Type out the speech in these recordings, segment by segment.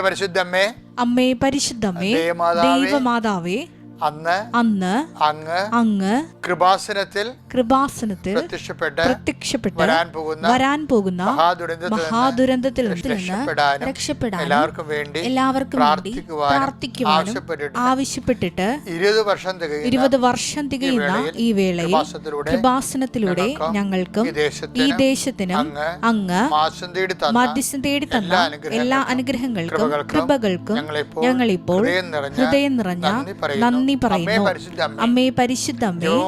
പരിശുദ്ധമ്മേ. അമ്മേ പരിശുദ്ധമ്മേ. ദൈവമാതാവേ. അന്ന് അന്ന് അങ്ങ് അങ്ങ് കൃപാസനത്തിൽ കൃപാസനത്തിൽ പ്രത്യക്ഷപ്പെട്ട് പ്രത്യക്ഷപ്പെട്ട് വരാൻ പോകുന്ന വരാൻ പോകുന്ന മഹാദുരന്തത്തിൽ നിന്ന് രക്ഷപ്പെടാനും എല്ലാവർക്കും വേണ്ടി എല്ലാവർക്കും വേണ്ടി പ്രാർത്ഥിക്കുവാനും പ്രാർത്ഥിക്കുവാനും ആവശ്യപ്പെട്ടിട്ട് ആവശ്യപ്പെട്ട് ഇരുപത് വർഷം തികയുന്ന ഇരുപത് വർഷം തികയുന്ന ഈ വേളയിൽ കൃപാസനത്തിലൂടെ ഞങ്ങൾക്കും ഈ ദേശത്തിനും അങ്ങ് മധ്യസ്ഥം തേടി തന്ന എല്ലാ അനുഗ്രഹങ്ങൾക്കും കൃപകൾക്കും ഞങ്ങളിപ്പോൾ ഹൃദയം നിറഞ്ഞ നന്ദി പറയുന്നു. അമ്മയെ അമ്മേ പരിശുദ്ധ അമ്മേ,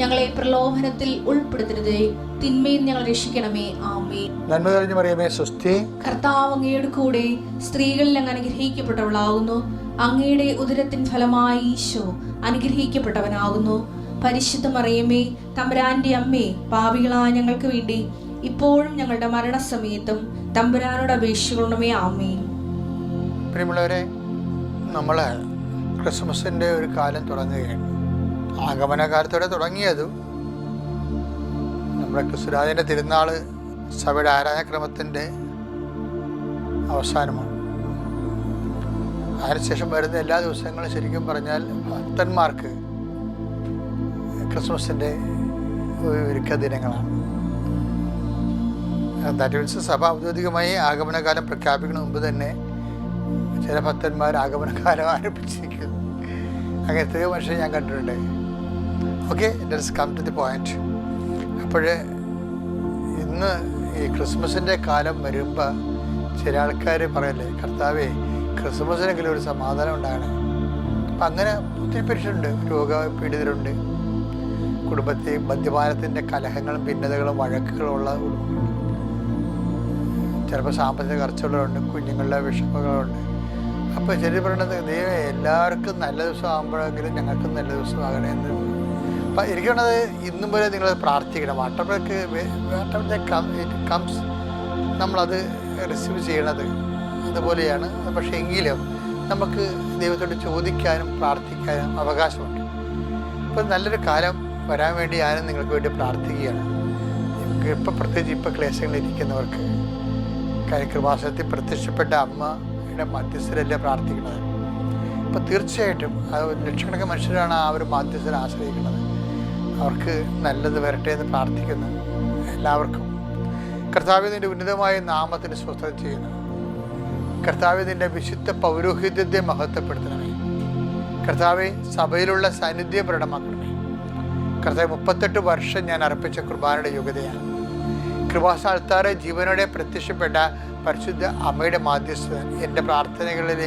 ഞങ്ങളെ പ്രലോഭനത്തിൽ ഉൾപ്പെടുത്തരുതേ. തിന്മയിൽ ഞങ്ങൾ രക്ഷിക്കണമേ. ആമേ നന്മ കഴിഞ്ഞു പറയുമേ സ്വസ്തി. കർത്താവ് അങ്ങയുടെ കൂടെ സ്ത്രീകളിൽ അങ്ങ് അനുഗ്രഹിക്കപ്പെട്ടവളാകുന്നു. അങ്ങയുടെ ഉദരത്തിൻ ഫലമായി ഈശോ അനുഗ്രഹിക്കപ്പെട്ടവനാകുന്നു. പരിശുദ്ധ മറിയമേ തമ്പുരാന്റെ അമ്മേ പാപികളായ ഞങ്ങൾക്ക് വേണ്ടി ഇപ്പോഴും ഞങ്ങളുടെ മരണസമയത്തും തമ്പുരാനോട് അപേക്ഷിക്കണമേ. ആമേ പ്രിയമുള്ളവരെ നമ്മൾ ക്രിസ്മസിന്റെ ഒരു കാലം തുടങ്ങുകയാണ്. ആഗമനകാലത്തോടെ തുടങ്ങിയത് നമ്മുടെ ക്രിസ്തുരാജന്റെ തിരുനാൾ സഭയുടെ ആരാധനക്രമത്തിന്റെ അവസാനമാണ്. അതിനുശേഷം വരുന്ന എല്ലാ ദിവസങ്ങളും ശരിക്കും പറഞ്ഞാൽ ഭക്തന്മാർക്ക് ക്രിസ്മസിന്റെ ഒരുക്ക ദിനങ്ങളാണ്. ദാറ്റ് സഭ ഔദ്യോഗികമായി ആഗമനകാലം പ്രഖ്യാപിക്കുന്ന മുമ്പ് തന്നെ ചില ഭക്തന്മാർ ആഗമനകാലം ആരംഭിച്ചിരിക്കുന്നു. അങ്ങനെ എത്രയോ മനുഷ്യരെ ഞാൻ കണ്ടിട്ടുണ്ട്. Okay it is come to the point അപ്പോൾ ഇന്ന് ഈ ക്രിസ്മസിന്റെ കാലം വരുമ്പോൾ ചില ആൾക്കാർ പറയല്ലേ കർത്താവേ ക്രിസ്മസിനെങ്കിലും ഒരു സമാധാനം ഉണ്ടാകണം. അപ്പം അങ്ങനെ ഒത്തിരി പേരുണ്ട് രോഗപീഡിതരുണ്ട്. കുടുംബത്തെ മദ്യപാനത്തിന്റെ കലഹങ്ങളും ഭിന്നതകളും വഴക്കുകളും ഉള്ള ചിലപ്പോൾ സാമ്പത്തിക കർച്ചകളുണ്ട് കുഞ്ഞുങ്ങളുടെ വിഷമങ്ങളുണ്ട്. അപ്പോൾ ചെറിയ പറയുന്നത് ദൈവം എല്ലാവർക്കും നല്ല ദിവസം ആകുമ്പോഴെങ്കിലും ഞങ്ങൾക്കും നല്ല ദിവസമാകണേ എന്ന് അപ്പം എനിക്ക് വേണ്ടത് ഇന്നും വരെ നിങ്ങൾ പ്രാർത്ഥിക്കണം. Water break water break comes നമ്മളത് റിസീവ് ചെയ്യണത് അതുപോലെയാണ് പക്ഷേ എങ്കിലും നമുക്ക് ദൈവത്തോട് ചോദിക്കാനും പ്രാർത്ഥിക്കാനും അവകാശമുണ്ട്. ഇപ്പം നല്ലൊരു കാലം വരാൻ വേണ്ടി ഞാനും നിങ്ങൾക്ക് വേണ്ടി പ്രാർത്ഥിക്കുകയാണ്. നിങ്ങൾക്ക് ഇപ്പം പ്രത്യേകിച്ച് ഇപ്പം ക്ലേശങ്ങളിരിക്കുന്നവർക്ക് കൈകൃപാസനത്തിൽ പ്രത്യക്ഷപ്പെട്ട അമ്മയുടെ മധ്യസ്ഥരല്ലേ പ്രാർത്ഥിക്കുന്നത്? അപ്പോൾ തീർച്ചയായിട്ടും ലക്ഷക്കണക്കിന് മനുഷ്യരാണ് ആ ഒരു മാധ്യസ്ഥരെ ആശ്രയിക്കുന്നത്. അവർക്ക് നല്ലത് വരട്ടെ എന്ന് പ്രാർത്ഥിക്കുന്നു എല്ലാവർക്കും. കർത്താവിന്റെ ഉന്നതമായ നാമത്തിന് സ്വസ്ഥത ചെയ്യുന്നു. കർത്താവിന്റെ വിശുദ്ധ പൗരോഹിത്യത്തെ മഹത്വപ്പെടുത്തണമേ. കർത്താവെ സഭയിലുള്ള സാന്നിധ്യം പ്രകടമാക്കണമേ. കർത്താവ് മുപ്പത്തെട്ട് വർഷം ഞാൻ അർപ്പിച്ച കുർബാനയുടെ യോഗ്യതയാണ്. കൃപാസ്ഥാനത്താറെ ജീവനോടെ പ്രത്യക്ഷപ്പെട്ട പരിശുദ്ധ അമ്മയുടെ മാധ്യസ്ഥത എന്റെ പ്രാർത്ഥനകളിൽ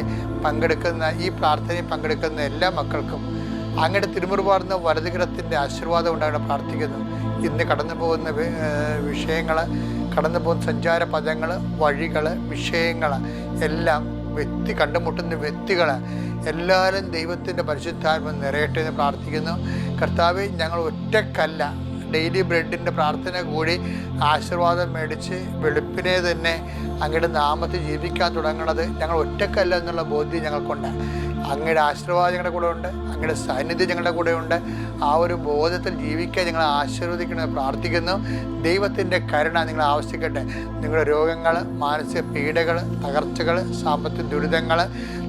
പങ്കെടുക്കുന്ന ഈ പ്രാർത്ഥനയിൽ പങ്കെടുക്കുന്ന എല്ലാ മക്കൾക്കും അങ്ങയുടെ തിരുമുറുപാർന്ന വലതുഗ്രഹത്തിന്റെ ആശീർവാദം ഉണ്ടാകണം പ്രാർത്ഥിക്കുന്നു ഇന്ന് കടന്നു പോകുന്ന വിഷയങ്ങൾ കടന്നു പോകുന്ന സഞ്ചാര പദങ്ങൾ വഴികൾ വിഷയങ്ങൾ എല്ലാം വ്യക്തി കണ്ടുമുട്ടുന്ന വ്യക്തികൾ എല്ലാവരും ദൈവത്തിന്റെ പരിശുദ്ധാത്മ നിറയട്ടെ എന്ന് പ്രാർത്ഥിക്കുന്നു. കർത്താവ് ഞങ്ങൾ ഒറ്റക്കല്ല. ഡെയിലി ബ്രെഡിന്റെ പ്രാർത്ഥന കൂടി ആശീർവാദം മേടിച്ച് വെളുപ്പിനെ തന്നെ അങ്ങയുടെ നാമത്തിൽ ജീവിക്കാൻ തുടങ്ങണത് ഞങ്ങൾ ഒറ്റക്കല്ല എന്നുള്ള ബോധ്യം ഞങ്ങൾക്കുണ്ട്. അങ്ങയുടെ ആശീർവാദം ഞങ്ങളുടെ കൂടെ ഉണ്ട് അങ്ങയുടെ സാന്നിധ്യം ഞങ്ങളുടെ കൂടെ ഉണ്ട്. ആ ഒരു ബോധത്തിൽ ജീവിക്കാൻ ഞങ്ങളെ ആശീർവദിക്കണമെന്ന് പ്രാർത്ഥിക്കുന്നു. ദൈവത്തിന്റെ കരുണ നിങ്ങൾ ആവശ്യിക്കട്ടെ നിങ്ങളുടെ രോഗങ്ങൾ മാനസിക പീഡകൾ തകർച്ചകൾ സാമ്പത്തിക ദുരിതങ്ങൾ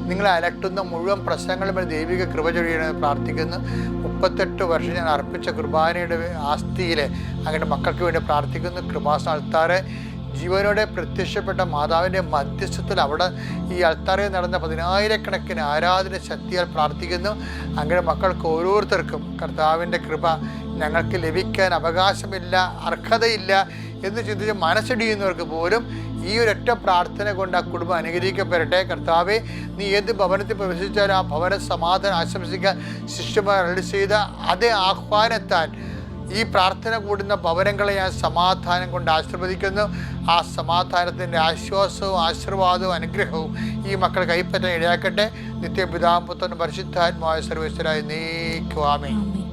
നിങ്ങളെ അലട്ടുന്ന മുഴുവൻ പ്രശ്നങ്ങളും ഒരു ദൈവിക കൃപ ചൊരിയണമെന്ന് പ്രാർത്ഥിക്കുന്നു. മുപ്പത്തെട്ട് വർഷം ഞാൻ അർപ്പിച്ച കുർബാനയുടെ ആസ്തിയിൽ അങ്ങയുടെ മക്കൾക്ക് വേണ്ടി പ്രാർത്ഥിക്കുന്നു. കൃപാസന അൾത്താറെ ജീവനോടെ പ്രത്യക്ഷപ്പെട്ട മാതാവിന്റെ മധ്യസ്ഥത്തിൽ അവിടെ ഈ അൾത്താറയിൽ നടന്ന പതിനായിരക്കണക്കിന് ആരാധന ശക്തിയാൽ പ്രാർത്ഥിക്കുന്നു. അങ്ങനെ മക്കൾക്ക് ഓരോരുത്തർക്കും കർത്താവിന്റെ കൃപ ഞങ്ങൾക്ക് ലഭിക്കാൻ അവകാശമില്ല അർഹതയില്ല എന്ന് ചിന്തിച്ച് മനസ്സിടിയുന്നവർക്ക് പോലും ഈ ഒരൊറ്റ പ്രാർത്ഥന കൊണ്ട് ആ കുടുംബം അനുഗ്രഹിക്കപ്പെടട്ടെ. കർത്താവെ നീ ഏത് ഭവനത്തിൽ പ്രവേശിച്ചാലും ആ ഭവന സമാധാനം ആശംസിക്കാൻ ശിഷ്യമാർ ചെയ്ത അതേ ആഹ്വാനത്താൽ ഈ പ്രാർത്ഥന കൂടുന്ന ഭവനങ്ങളെ ഞാൻ സമാധാനം കൊണ്ട് ആശീർവദിക്കുന്നു. ആ സമാധാനത്തിന്റെ ആശ്വാസവും ആശീർവാദവും അനുഗ്രഹവും ഈ മക്കൾ കൈപ്പറ്റാൻ ഇടയാക്കട്ടെ. നിത്യപിതാമ്പുത്തനും പരിശുദ്ധാത്മാവായ സർവേശ്വരായി നീക്കുവാമേ